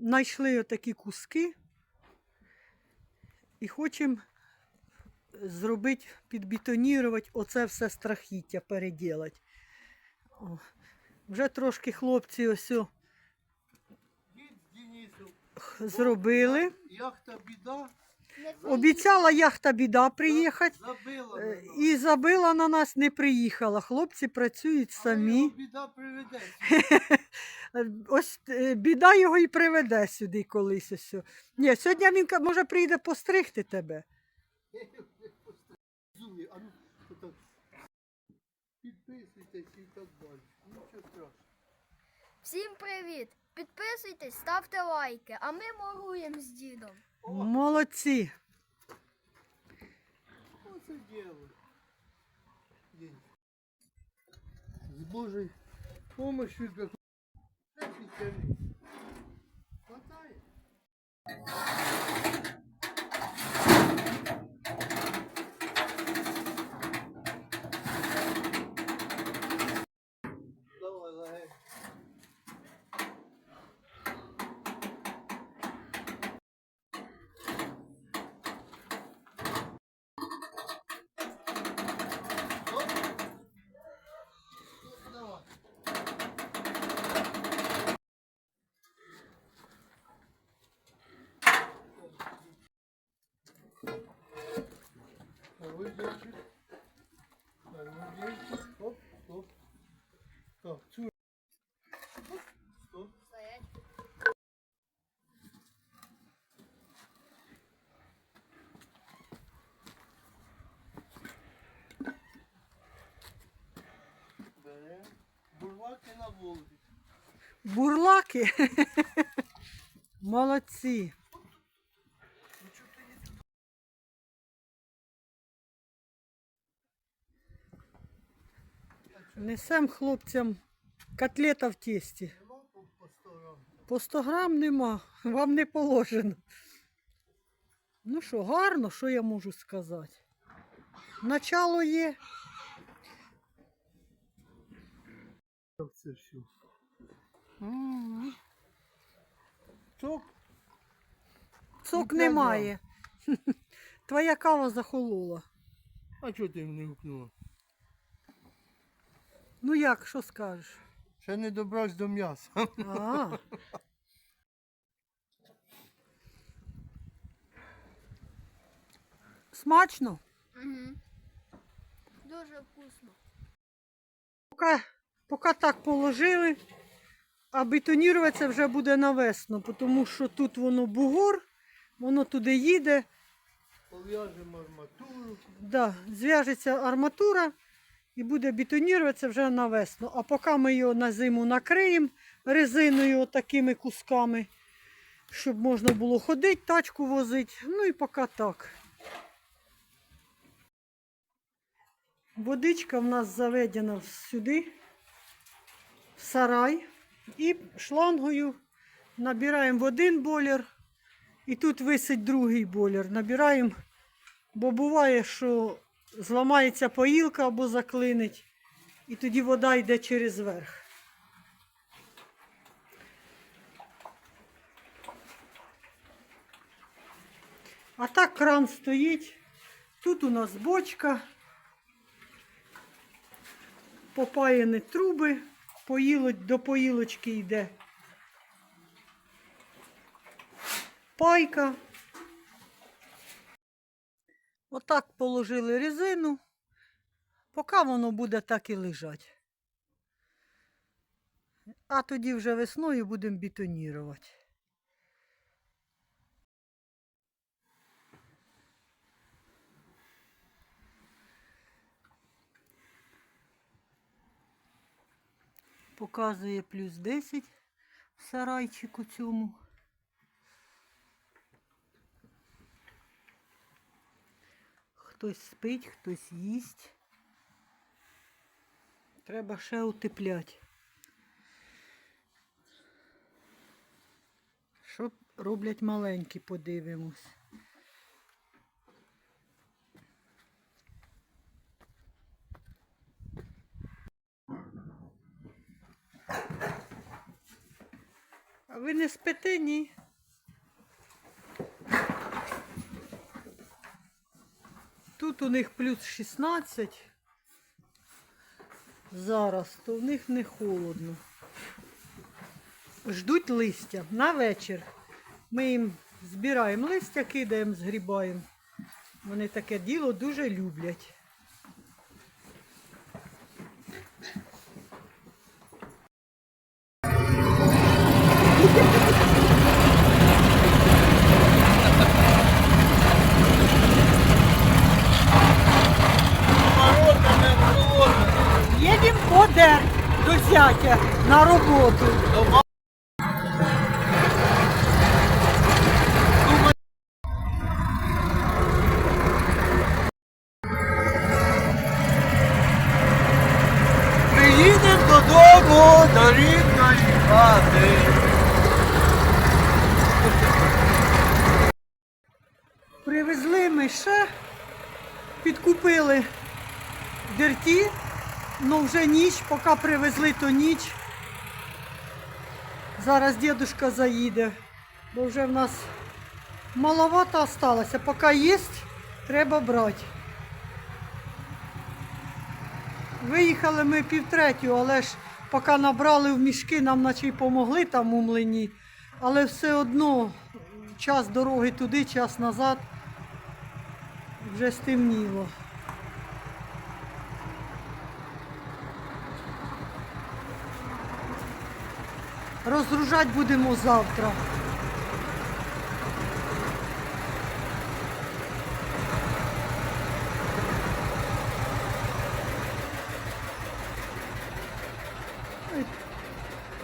знайшли отакі куски і хочемо зробити, підбетонірувати оце все страхіття, переділати. О, Вже трошки хлопці ось о зробили. яхта біда, Обіцяла яхта біда приїхати. забила. е. І забила на нас, не приїхала. Хлопці працюють Але його самі. Біда приведе. Ось е, біда його і приведе сюди колись. Ось. о. Ні, сьогодні він ка- може прийде постригти тебе. А ну. Підписуйтесь і так далі. Всім привіт! Підписуйтесь, ставте лайки, а ми моруємо з дідом. Молодці. Оце діло. День. З Божою помощью как Хватає. Бурваки на Волгі. Бурлаки. Молодці. Несем хлопцям котлета в тісті. По, по 100 грам? По 100 грам нема, вам не положено. Ну що, гарно, що я можу сказати? Начало є. Так, Це все. М, Цок. Цок Ну, немає. Твоя кава захолола. А чого ти не гукнула? Ну як, що скажеш? Ще не добрався до м'яса. А. Смачно? Угу. Дуже вкусно. Поки, поки так положили, а бетоніруватися вже буде на весну, тому що тут воно бугор, воно туди їде, Пов'яжемо арматуру. да, зв'яжеться арматура і буде бетоніруватися вже на весну. А поки ми його на зиму накриємо резиною такими кусками, щоб можна було ходити, тачку возити. Ну і поки так. Водичка в нас заведена сюди, сарай. І шлангою набираємо в один бойлер, і тут висить другий бойлер. Набираємо, бо буває, що зламається поїлка або заклинить, і тоді вода йде через верх. А так кран стоїть. Тут у нас бочка, попаяні труби, поїло, до поїлочки йде. Пайка. Отак положили резину, поки воно буде так і лежати. А тоді вже весною будемо бетонірувати. Показує плюс 10 в сарайчику цьому. Хтось спить, хтось їсть. Треба ще утепляти. Що роблять маленькі, подивимось. Не спите, ні. Тут у них плюс 16. Зараз, то в них не холодно. Ждуть листя на вечір. Ми їм збираємо листя, кидаємо, згрібаємо. Вони таке діло дуже люблять. Їдемо по де зятя на роботу. Приїдемо додому до рідної хати. Привезли ми ще, підкупили дерті, ну вже ніч, поки привезли, то ніч. Зараз дідушка заїде, бо вже в нас маловато осталося. Поки є, треба брати. Виїхали ми півтретю, але ж поки набрали в мішки, нам наче й помогли там у млині. Але все одно час дороги туди, час назад. Вже стемніло. Розгружати будемо завтра.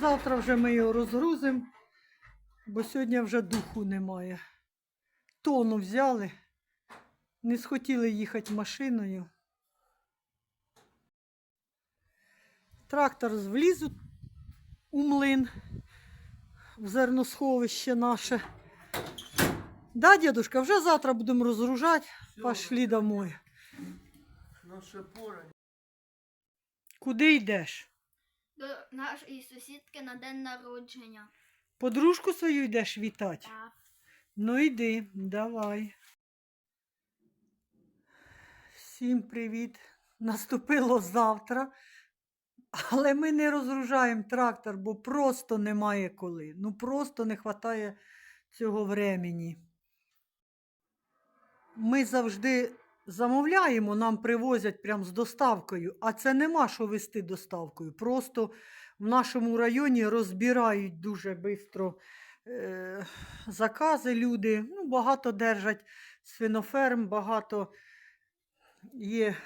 Завтра вже ми його розгрузимо, бо сьогодні вже духу немає. Тону взяли. Не схотіли їхати машиною. Трактор вліз у- млин в зерносховище наше. Да, дедушка, вже завтра будемо розгружати. Пошли домой. Наша пора. Куди йдеш? До нашої сусідки на день народження. Подружку свою йдеш вітати? Так. Ну йди, давай. Всім привіт. Наступило завтра. Але ми не розгружаємо трактор, бо просто немає коли. Ну просто не вистачає цього времени. Ми завжди замовляємо, нам привозять прямо з доставкою, а це нема що вести доставкою. Просто в нашому районі розбирають дуже швидко е, закази люди. Ну, багато держать свиноферм, багато є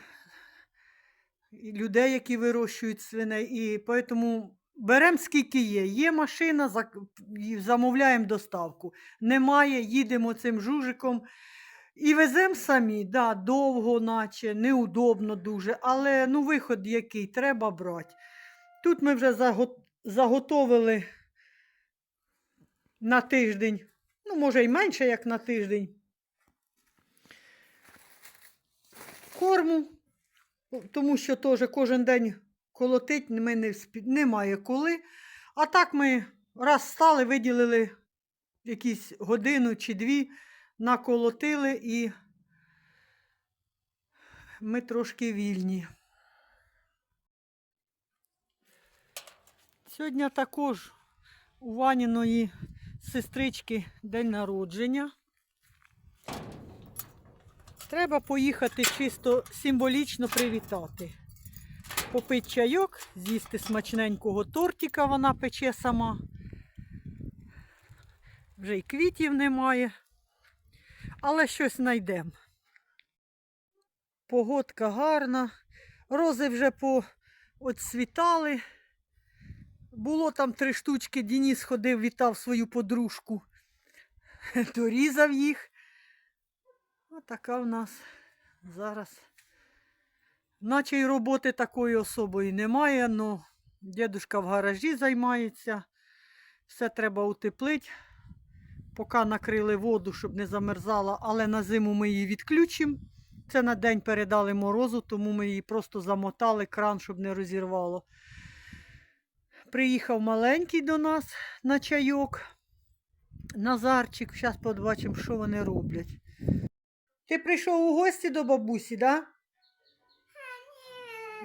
людей, які вирощують свиней. І тому беремо скільки є. Є машина, замовляємо доставку. Немає, їдемо цим жужиком. І веземо самі, да, довго, наче, неудобно дуже, але ну, виход який, треба брати. Тут ми вже заготовили на тиждень, ну, може, й менше, як на тиждень. Корму, тому що теж кожен день колотить ми немає коли. А так ми раз стали, виділили якісь годину чи дві, наколотили і ми трошки вільні. Сьогодні також у Ваніної сестрички день народження. Треба поїхати чисто символічно привітати. Попити чайок, з'їсти смачненького тортика вона пече сама. Вже й квітів немає, але щось знайдемо. Погодка гарна, рози вже поцвітали. Було там три штучки, Дініс ходив, вітав свою подружку, дорізав їх. Отака в нас зараз. Наче й роботи такої особої немає, але дідушка в гаражі займається. Все треба утеплити. Поки накрили воду, щоб не замерзала, але на зиму ми її відключимо. Це на день передали морозу, тому ми її просто замотали кран, щоб не розірвало. Приїхав маленький до нас на чайок. Назарчик, зараз побачимо, що вони роблять. Ти прийшов у гості до бабусі, да?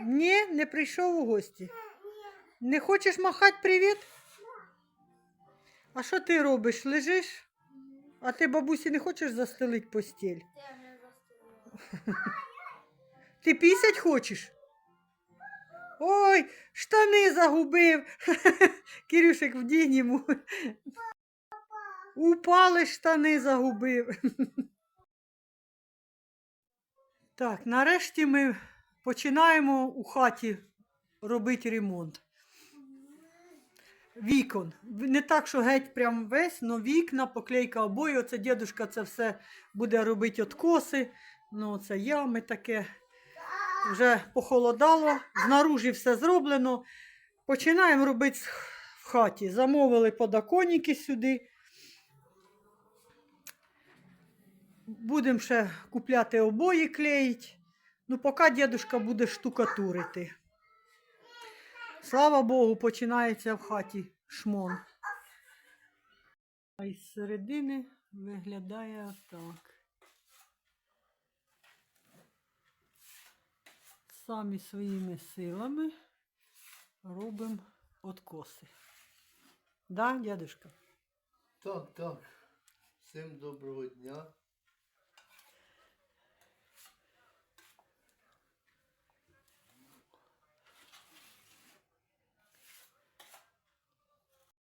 Ні, не прийшов у гості. Не хочеш махати привіт? А що ти робиш? Лежиш? А ти бабусі не хочеш застелити постіль? Ти пісять хочеш? Ой, штани загубив. Кирюшик, вдінь йому. Упали штани загубив. Так, нарешті ми починаємо у хаті робити ремонт. Вікон. Не так, що геть прям весь, але вікна, поклейка обої. Оце дідушка це все буде робити откоси. Ну, це ями таке. Вже похолодало, знаружі все зроблено. Починаємо робити в хаті. Замовили подоконники сюди. Будемо ще купляти обої клеїть. Ну, поки дідушка буде штукатурити. Слава Богу, починається в хаті шмон. А із середини виглядає так. Самі своїми силами робимо откоси. Да, дядушка? Так, так. Всім доброго дня.